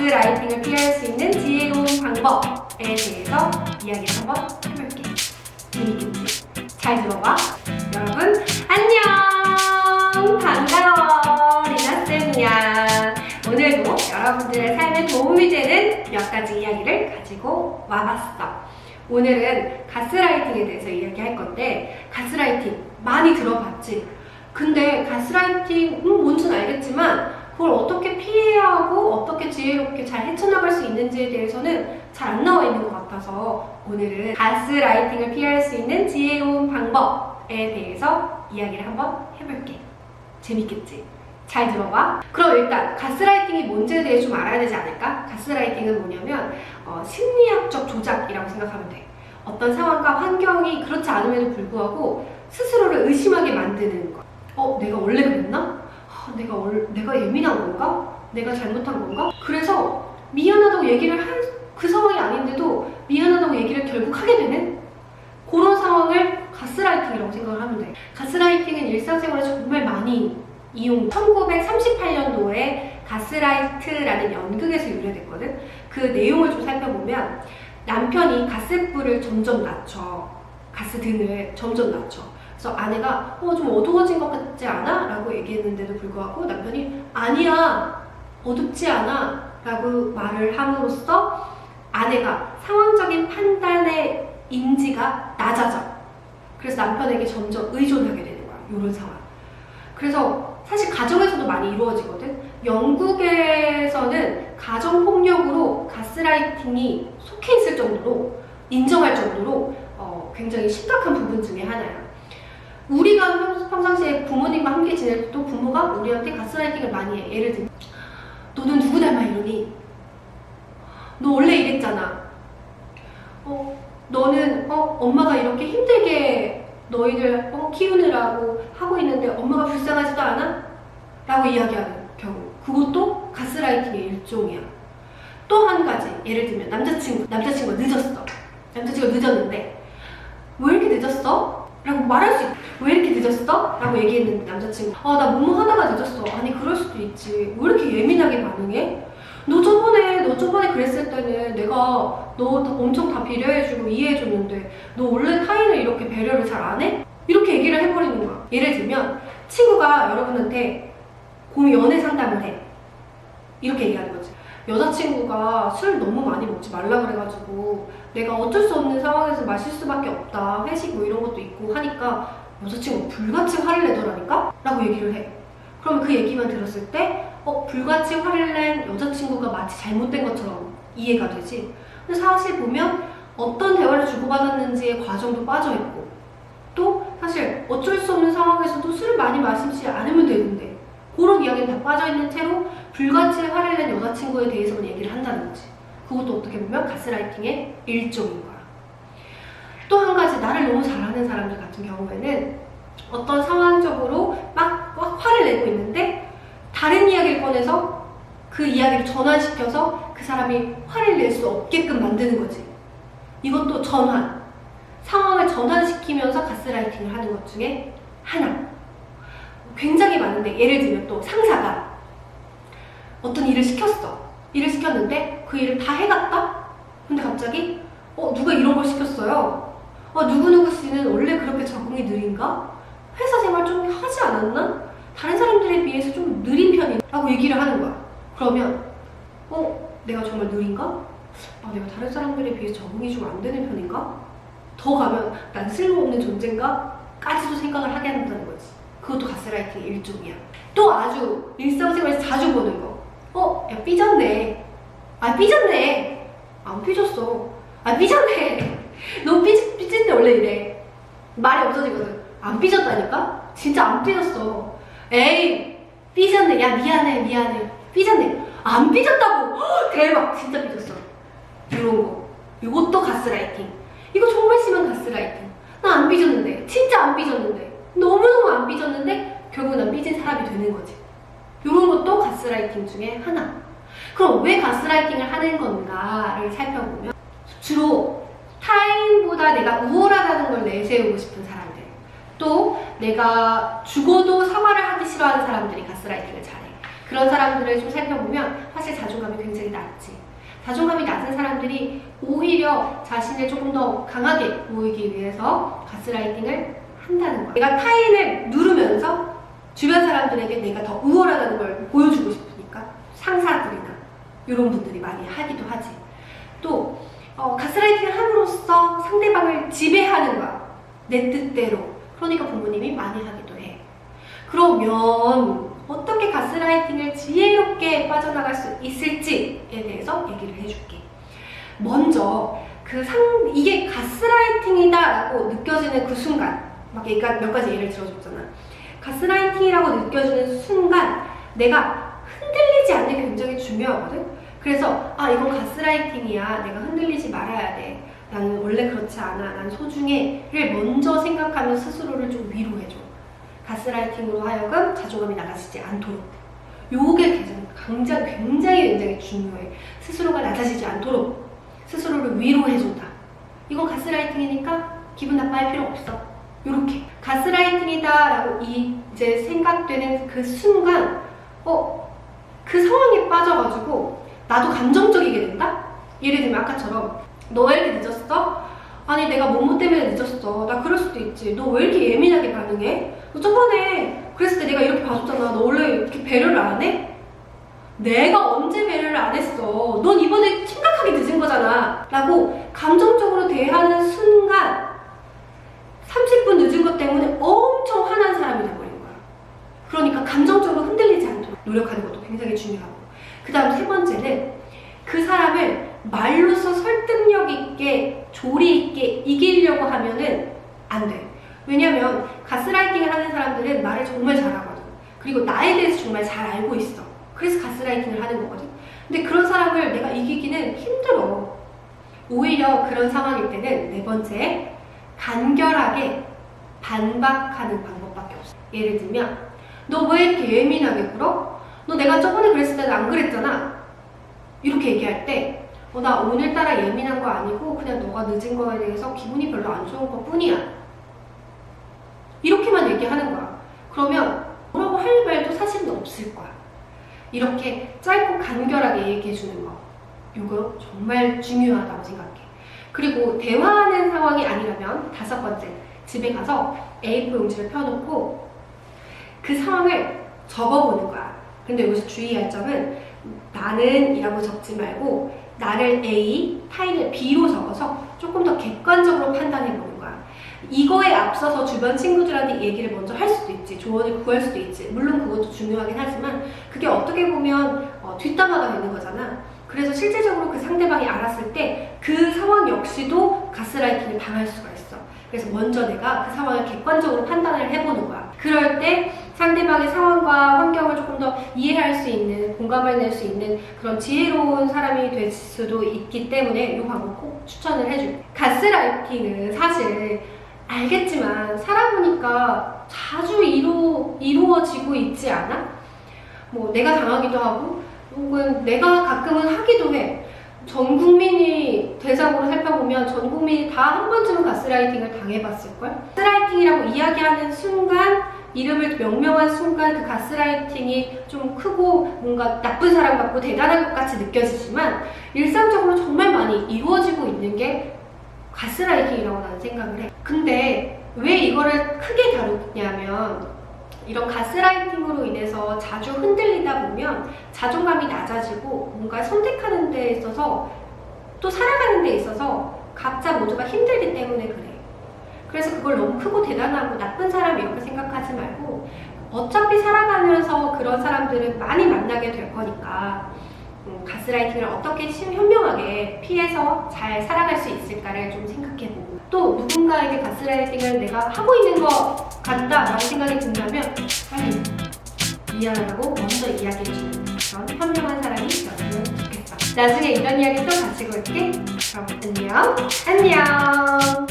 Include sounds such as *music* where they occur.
가스라이팅을 피할 수 있는 지혜로운 방법에 대해서 이야기 한번 해볼게. 재밌겠지? 잘 들어봐. 여러분, 안녕! 반가워! 리나쌤이야. 오늘도 여러분들의 삶에 도움이 되는 몇 가지 이야기를 가지고 와봤어. 오늘은 가스라이팅에 대해서 이야기할 건데, 가스라이팅 많이 들어봤지? 근데 가스라이팅, 음, 뭔지는 알겠지만, 그걸 어떻게 피해야 하고 지혜롭게 잘 헤쳐나갈 수 있는지에 대해서는 잘 안 나와 있는 것 같아서 오늘은 가스라이팅을 피할 수 있는 지혜로운 방법에 대해서 이야기를 한번 해볼게. 재밌겠지? 잘 들어봐. 그럼 일단 가스라이팅이 뭔지에 대해 좀 알아야 되지 않을까? 가스라이팅은 뭐냐면 어, 심리학적 조작이라고 생각하면 돼. 어떤 상황과 환경이 그렇지 않음에도 불구하고 스스로를 의심하게 만드는 거. 어, 내가 원래 그랬나? 아, 내가 얼, 내가 예민한 건가? 내가 잘못한 건가? 그래서 미안하다고 얘기를 할그 상황이 아닌데도 미안하다고 얘기를 결국 하게 되는 그런 상황을 가스라이팅이라고 생각을 하면 돼. 가스라이팅은 일상생활에 정말 많이 이용. 1938년도에 가스라이트라는 연극에서 유래됐거든. 그 내용을 좀 살펴보면 남편이 가스불을 점점 낮춰. 가스 등을 점점 낮춰. 그래서 아내가 어, 좀 어두워진 것 같지 않아? 라고 얘기했는데도 불구하고 남편이 아니야 어둡지 않아 라고 말을 함으로써 아내가 상황적인 판단의 인지가 낮아져. 그래서 남편에게 점점 의존하게 되는 거야 이런 상황. 그래서 사실 가정에서도 많이 이루어지거든. 영국에서는 가정폭력으로 가스라이팅이 속해 있을 정도로 인정할 정도로 어, 굉장히 심각한 부분 중에 하나야. 우리가 평- 평상시에 부모님과 함께 지낼 때도 부모가 우리한테 가스라이팅을 많이 해. 예를 들면 너는 누구 닮아 이러니? 너 원래 이랬잖아. 어, 너는 어, 엄마가 이렇게 힘들게 너희들 어, 키우느라고 하고 있는데 엄마가 불쌍하지도 않아? 라고 이야기하는 경우. 그것도 가스라이팅의 일종이야. 또 한 가지 예를 들면 남자친구 남자친구가 늦었어. 남자친구가 늦었는데 왜 이렇게 늦었어? 라고 말할 수 있. 왜 이렇게 늦었어? 라고 얘기했는데 남자친구 아나 뭐뭐 하다가 늦었어 아니 그럴 수도 있지 왜 이렇게 예민하게 반응해? 너 저번에 너 저번에 그랬을 때는 내가 너 다- 엄청 다 배려해주고 이해해줬는데 너 원래 타인을 이렇게 배려를 잘 안 해? 이렇게 얘기를 해버리는 거야 예를 들면 친구가 여러분한테 고민 연애 상담을 해 이렇게 얘기하는 거지 여자친구가 술 너무 많이 먹지 말라 그래가지고 내가 어쩔 수 없는 상황에서 마실 수밖에 없다 회식 뭐 이런 것도 있고 하니까 여자친구 불같이 화를 내더라니까? 라고 얘기를 해 그러면 그 얘기만 들었을 때 어, 불같이 화를 낸 여자친구가 마치 잘못된 것처럼 이해가 되지 근데 사실 보면 어떤 대화를 주고받았는지의 과정도 빠져있고 또 사실 어쩔 수 없는 상황에서도 술을 많이 마시지 않으면 되는데 그런 이야기는 다 빠져있는 채로 불같이 화를 낸 여자친구 에 대해서만 얘기를 한다는 거지 그것도 어떻게 보면 가스라이팅의 일종인 거야 또 한 가지 나를 너무 잘하는 사람들 같은 경우에는 어떤 상황적으로 막, 막 화를 내고 있는데 다른 이야기를 꺼내서 그 이야기를 전환시켜서 그 사람이 화를 낼 수 없게끔 만드는 거지. 이것도 전환. 상황을 전환시키면서 가스라이팅을 하는 것 중에 하나. 굉장히 많은데 예를 들면 또 상사가 어떤 일을 시켰어. 일을 시켰는데 그 일을 다 해갔다? 근데 갑자기 어 누가 이런 걸 시켰어요? 어 누구누구 씨는 원래 그렇게 적응이 느린가? 회사 생활 좀 하지 않았나? 다른 사람들에 비해서 좀 느린 편이라고 얘기를 하는 거야. 그러면 어 내가 정말 느린가? 아 내가 다른 사람들에 비해 적응이 좀 안 되는 편인가? 더 가면 난 쓸모없는 존재인가? 까지도 생각을 하게 한다는 거지. 그것도 가스라이팅의 일종이야. 또 아주 일상생활에서 자주 보는 거. 어, 야 삐졌네. 아 삐졌네. 안 삐졌어. 아 삐졌네. *laughs* 너 삐질 때 원래 이래. 말이 없어지거든. 안 삐졌다니까? 진짜 안 삐졌어. 에이, 삐졌네. 야, 미안해, 미안해. 삐졌네. 안 삐졌다고. 헉, 대박. 진짜 삐졌어. 이런 거. 이것도 가스라이팅. 이거 정말 심한 가스라이팅. 나 안 삐졌는데. 진짜 안 삐졌는데. 너무너무 안 삐졌는데, 결국 난 삐진 사람이 되는 거지. 이런 것도 가스라이팅 중에 하나. 그럼 왜 가스라이팅을 하는 건가를 살펴보면, 주로 타인보다 내가 우월하다는 걸 내세우고 싶은 사람들 또 내가 죽어도 사과를 하기 싫어하는 사람들이 가스라이팅을 잘해 그런 사람들을 좀 살펴보면 사실 자존감이 굉장히 낮지. 자존감이 낮은 사람들이 오히려 자신을 조금 더 강하게 보이기 위해서 가스라이팅을 한다는 거야. 내가 타인을 누르면서 주변 사람들에게 내가 더 우월하다는 걸 보여주고 싶으니까 상사들이나 이런 분들이 많이 하기도 하지. 또 어, 가스라이팅을 함으로써 상대방을 지배하는 거야. 내 뜻대로. 그러니까 부모님이 많이 하기도 해. 그러면 어떻게 가스라이팅을 지혜롭게 빠져나갈 수 있을지에 대해서 얘기를 해줄게. 먼저 그 상, 이게 가스라이팅이다라고 느껴지는 그 순간, 막 얘가 몇 가지 예를 들어줬잖아. 가스라이팅이라고 느껴지는 순간 내가 흔들리지 않는 게 굉장히 중요하거든. 그래서 아 이건 가스라이팅이야. 내가 흔들리지 말아야 돼. 나는 원래 그렇지 않아. 난 소중해를 먼저 생각하면 스스로를 좀 위로해줘. 가스라이팅으로 하여금 자존감이 나가지지 않도록. 요게 굉장히, 굉장히 굉장히 중요해. 스스로가 낮아지지 않도록 스스로를 위로해준다. 이건 가스라이팅이니까 기분 나빠할 필요 없어. 요렇게. 가스라이팅이다 라고 이 이제 생각되는 그 순간, 어, 그 상황에 빠져가지고 나도 감정적이게 된다? 예를 들면 아까처럼 너 왜 이렇게 늦었어? 아니 내가 뭐뭐 때문에 늦었어. 나 그럴 수도 있지. 너 왜 이렇게 예민하게 반응해? 너 저번에 그랬을 때 내가 이렇게 봐줬잖아. 너 원래 이렇게 배려를 안 해? 내가 언제 배려를 안 했어? 넌 이번에 심각하게 늦은 거잖아. 라고 감정적으로 대하는 순간 30분 늦은 것 때문에 엄청 화난 사람이 돼버린 거야. 그러니까 감정적으로 흔들리지 않도록 노력하는 것도 굉장히 중요하고. 그 다음 세 번째는 그 사람을 말로써 설득력 있게, 조리 있게 이기려고 하면은 안 돼. 왜냐면 가스라이팅을 하는 사람들은 말을 정말 잘하거든. 그리고 나에 대해서 정말 잘 알고 있어. 그래서 가스라이팅을 하는 거거든. 근데 그런 사람을 내가 이기기는 힘들어. 오히려 그런 상황일 때는 네 번째, 간결하게 반박하는 방법밖에 없어. 예를 들면, 너 왜 이렇게 예민하게 굴어? 너 내가 저번에 그랬을 때는 안 그랬잖아. 이렇게 얘기할 때, 어, 나 오늘따라 예민한 거 아니고 그냥 너가 늦은 거에 대해서 기분이 별로 안 좋은 것 뿐이야. 이렇게만 얘기하는 거야. 그러면 뭐라고 할 말도 사실은 없을 거야. 이렇게 짧고 간결하게 얘기해 주는 거. 이거 정말 중요하다고 생각해. 그리고 대화하는 상황이 아니라면 다섯 번째, 집에 가서 A4 용지를 펴놓고 그 상황을 적어보는 거야. 근데 여기서 주의할 점은 나는 이라고 적지 말고 나를 A, 타인을 B로 적어서 조금 더 객관적으로 판단해 보는 거야. 이거에 앞서서 주변 친구들한테 얘기를 먼저 할 수도 있지. 조언을 구할 수도 있지. 물론 그것도 중요하긴 하지만 그게 어떻게 보면 어, 뒷담화가 되는 거잖아. 그래서 실제적으로 그 상대방이 알았을 때 그 상황 역시도 가스라이팅을 당할 수가 있어. 그래서 먼저 내가 그 상황을 객관적으로 판단을 해보는 거야. 그럴 때 상대방의 상황과 환경을 조금 더 이해할 수 있는, 공감을 낼 수 있는 그런 지혜로운 사람이 될 수도 있기 때문에 이 방법 꼭 추천을 해줄게. 가스라이팅은 사실 알겠지만 살아보니까 자주 이루, 이루어지고 있지 않아? 뭐 내가 당하기도 하고 혹은 내가 가끔은 하기도 해. 전 국민이 대상으로 살펴보면 전 국민이 다 한 번쯤은 가스라이팅을 당해봤을걸? 가스라이팅이라고 이야기하는 순간 이름을 명명한 순간 그 가스라이팅이 좀 크고 뭔가 나쁜 사람 같고 대단한 것 같이 느껴지지만 일상적으로 정말 많이 이루어지고 있는 게 가스라이팅이라고 나는 생각을 해. 근데 왜 이거를 크게 다루냐면 이런 가스라이팅으로 인해서 자주 흔들리다 보면 자존감이 낮아지고 뭔가 선택하는 데 있어서 또 살아가는 데 있어서 각자 모두가 힘들기 때문에 그래. 그래서 그걸 너무 크고 대단하고 나쁜 사람 이렇게 생각하지 말고 어차피 살아가면서 그런 사람들은 많이 만나게 될 거니까 음, 가스라이팅을 어떻게 심- 현명하게 피해서 잘 살아갈 수 있을까를 좀 생각해보고 또 누군가에게 가스라이팅을 내가 하고 있는 것 같다라는 생각이 든다면 빨리 미안하다고 먼저 이야기해주는 그런 현명한 사람이 되었으면 좋겠어. 나중에 이런 이야기 또 가지고 올게. 그럼 안녕. 안녕